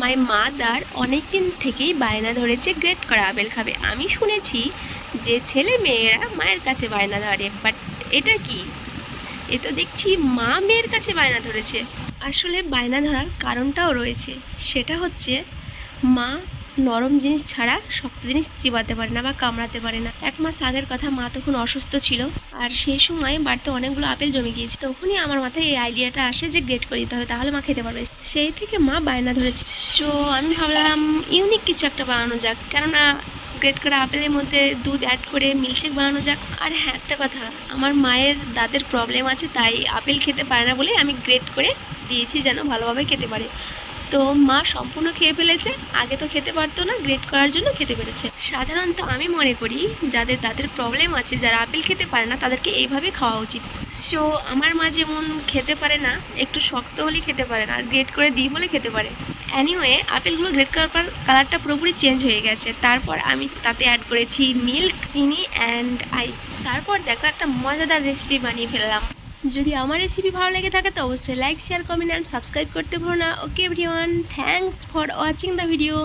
My mother অনেক দিন থেকেই বায়না ধরেছে, গ্রেট করা আপেল খাবে। আমি শুনেছি যে ছেলে মেয়েরা মায়ের কাছে বায়না ধরে বাট এটা কি? এ তো দেখছি মা মেয়ের কাছে বায়না ধরেছে। আসলে বায়না ধরার কারণটাও রয়েছে। সেটা হচ্ছে মা নরম জিনিস ছাড়া শক্ত জিনিস চিবাতে পারে না বা কামড়াতে পারে না। এক মাস আগের কথা মা তখন অসুস্থ ছিল আর সেই সময় বাড়িতে অনেকগুলো আপেল জমে গিয়েছে। তখনই আমার মাথায় এই আইডিয়াটা আসে যে গ্রেট করে দিতে হবে, তাহলে মা খেতে পারবে। সেই থেকে মা বায়না ধরেছে। সো আমি ভাবলাম ইউনিক কিছু একটা বানানো যাক। কেননা গ্রেট করা আপেলের মধ্যে দুধ অ্যাড করে মিল্কশেক বানানো যাক। আর হ্যাঁ একটা কথা, আমার মায়ের দাঁতের প্রবলেম আছে, তাই আপেল খেতে পারে না বলে আমি গ্রেট করে দিয়েছি যেন ভালোভাবে খেতে পারে। তো মা সম্পূর্ণ খেয়ে ফেলেছে। আগে তো খেতে পারতো না গ্রেট করার জন্য খেতে পেরেছে। সাধারণত আমি মনে করি, যাদের দাঁতের প্রবলেম আছে, যারা আপেল খেতে পারে না, তাদেরকে এইভাবে খাওয়া উচিত। সো আমার মা যেমন খেতে পারে না, একটু শক্ত হলে খেতে পারে না গ্রেট করে দিই বলে খেতে পারে। অ্যানিওয়ে আপেলগুলো গ্রেট করার পর কালারটা পুরোপুরি চেঞ্জ হয়ে গেছে। তারপর আমি তাতে অ্যাড করেছি মিল্ক চিনি অ্যান্ড আইস তারপর দেখো একটা মজাদার রেসিপি বানিয়ে ফেললাম। যদি আমার রেসিপি ভালো লেগে থাকে তো অবশ্যই like share comment and subscribe করতে ভুলো না। Okay everyone thanks for watching the video